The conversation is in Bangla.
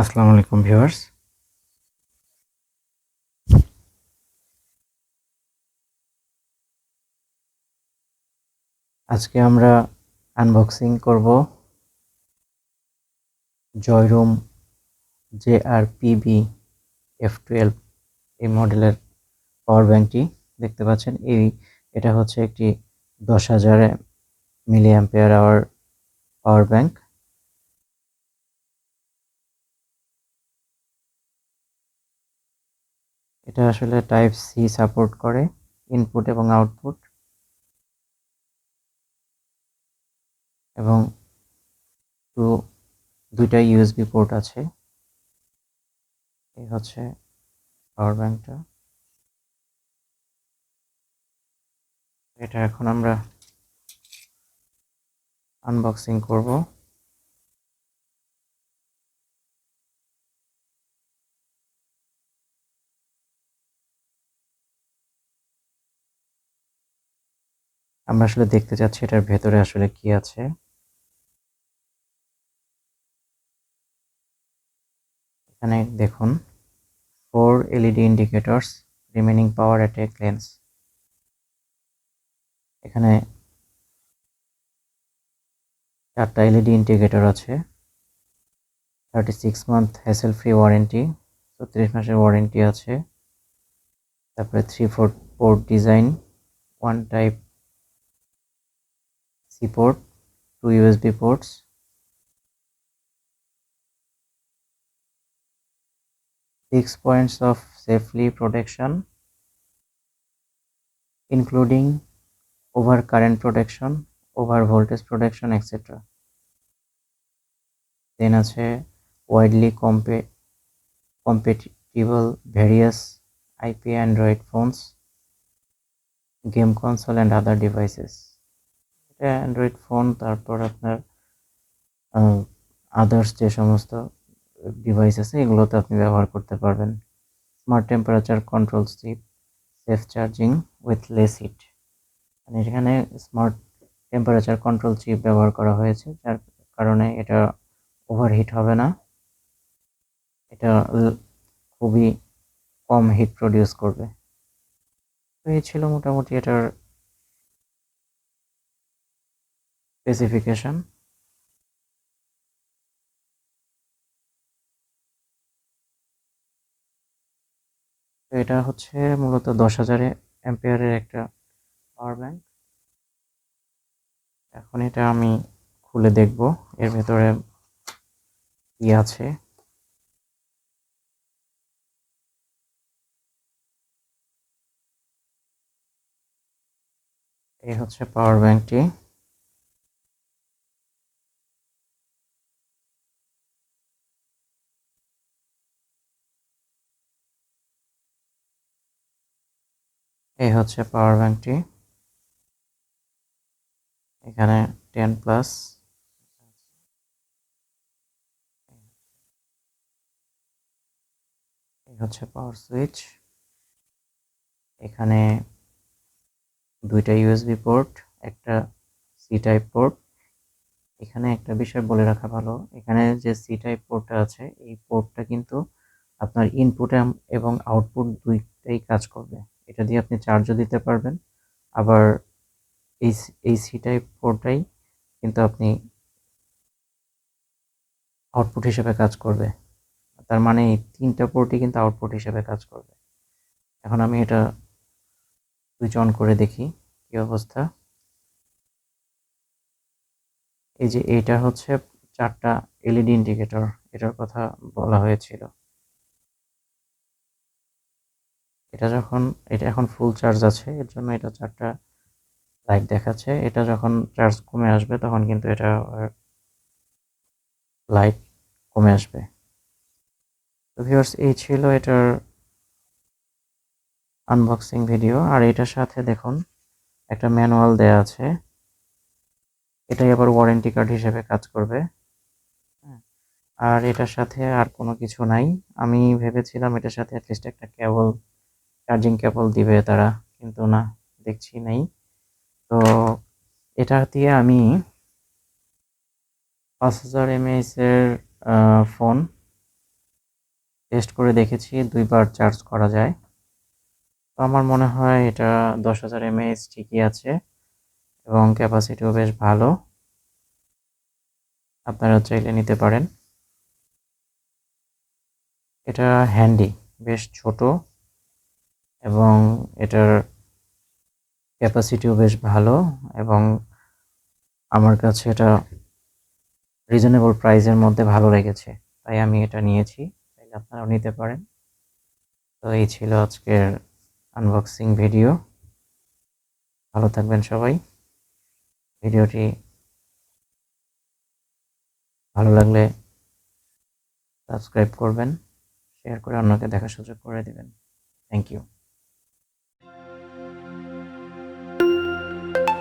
আসসালামু আলাইকুম ভিউয়ার্স। আজকে আমরা আনবক্সিং করব Joyroom J R PB F twelve এই মডেলের পাওয়ার ব্যাংকটি দেখতে পাচ্ছেন, এই এটা হচ্ছে একটি দশ হাজার milliampere hour power bank এটা আসলে টাইপ সি সাপোর্ট করে ইনপুট এবং আউটপুট এবং টু দুইটা ইউএসবি পোর্ট আছে। এই হচ্ছে পাওয়ার ব্যাংকটা এটা এখন আমরা আনবক্সিং করব। আমরা আসলে দেখতে চাচ্ছি এটার ভেতরে আসলে কি আছে। এখানে দেখুন four LED indicators remaining power a glance এখানে চারটা এলইডি ইন্ডিকেটর আছে thirty six month hassle free warranty ছত্রিশ মাসের ওয়ারেন্টি আছে। তারপরে three four port design one type Port, two USB ports, six points of safely protection including over current protection, over voltage protection etc. Then আছে widely compa compatible various IP Android phones, game console and other devices. Android phone তারপর আপনার আদার্স যে সমস্ত ডিভাইস আছে, এগুলোতে আপনি ব্যবহার করতে পারবেন। Smart temperature control chip safe charging with less heat মানে এখানে স্মার্ট টেম্পারেচার কন্ট্রোল চিপ ব্যবহার করা হয়েছে, যার কারণে এটা ওভারহিট হবে না। এটা খুবই কম হিট প্রডিউস করবে। তো এই ছিল মোটামুটি এটার তো এটা হচ্ছে মূলত দশ হাজার অ্যাম্পিয়ারের একটা পাওয়ার ব্যাংক। এখন এটা আমি খুলে দেখব, এর ভেতরে কি আছে। এই হচ্ছে পাওয়ার ব্যাংকটি। এই হচ্ছে পাওয়ার ব্যাংকটি এখানে টেন প্লাস এই হচ্ছে পাওয়ার সুইচ এখানে দুইটা ইউএসবি পোর্ট একটা সি টাইপ পোর্ট এখানে একটা বিষয় বলে রাখা ভালো, এখানে যে সি টাইপ পোর্টটা আছে, এই পোর্টটা কিন্তু আপনার ইনপুট এবং আউটপুট দুইটাই কাজ করবে। এটা দিয়ে আপনি চার্জও দিতে পারবেন। আবার এই এই সি টাইপ পোর্টটাই কিন্তু আপনি আউটপুট হিসেবে কাজ করবে। তার মানে এই তিনটা পোর্টই কিন্তু আউটপুট হিসেবে কাজ করবে। এখন আমি এটা সুইচ অন করে দেখি কি অবস্থা। এই যে এইটা হচ্ছে চারটা এলইডি ইন্ডিকেটর এটার কথা বলা হয়েছিল। এটা যখন এটা এখন ফুল চার্জ আছে এর জন্য এটা চারটা লাইট দেখাচ্ছে। এটা যখন চার্জ কমে আসবে তখন কিন্তু এটা লাইট কমে আসবে। তো ভিউয়ার্স এই ছিল এটার আনবক্সিং ভিডিও আর এটার সাথে দেখুন একটা ম্যানুয়াল দেয়া আছে। এটাই আবার ওয়ারেন্টি কার্ড হিসেবে কাজ করবে। হ্যাঁ, আর এটার সাথে আর কোনো কিছু নাই। আমি ভেবেছিলাম এটার সাথে অ্যাটলিস্ট একটা কেবল চার্জিং কেবল দিবে তারা, কিন্তু না, দেখছি নেই। তো এটা দিয়ে আমি পাঁচ হাজার এমএএস এর ফোন টেস্ট করে দেখেছি, দুইবার চার্জ করা যায়। তো আমার মনে হয় এটা দশ হাজার এমএএইচ ঠিকই আছে এবং ক্যাপাসিটিও বেশ ভালো। আপনারা চাইলে নিতে পারেন। এটা হ্যান্ডি বেশ ছোট। এবং এটার ক্যাপাসিটিও বেশ ভালো এবং আমার কাছে এটা রিজনেবল প্রাইসের মধ্যে ভালো লেগেছে। তাই আমি এটা নিয়েছি। চাইলে আপনারাও নিতে পারেন। তো এই ছিল আজকের আনবক্সিং ভিডিও ভালো থাকবেন সবাই। ভিডিওটি ভালো লাগলে সাবস্ক্রাইব করবেন শেয়ার করে অন্যকে দেখার সুযোগ করে দেবেন। Thank you Thank you.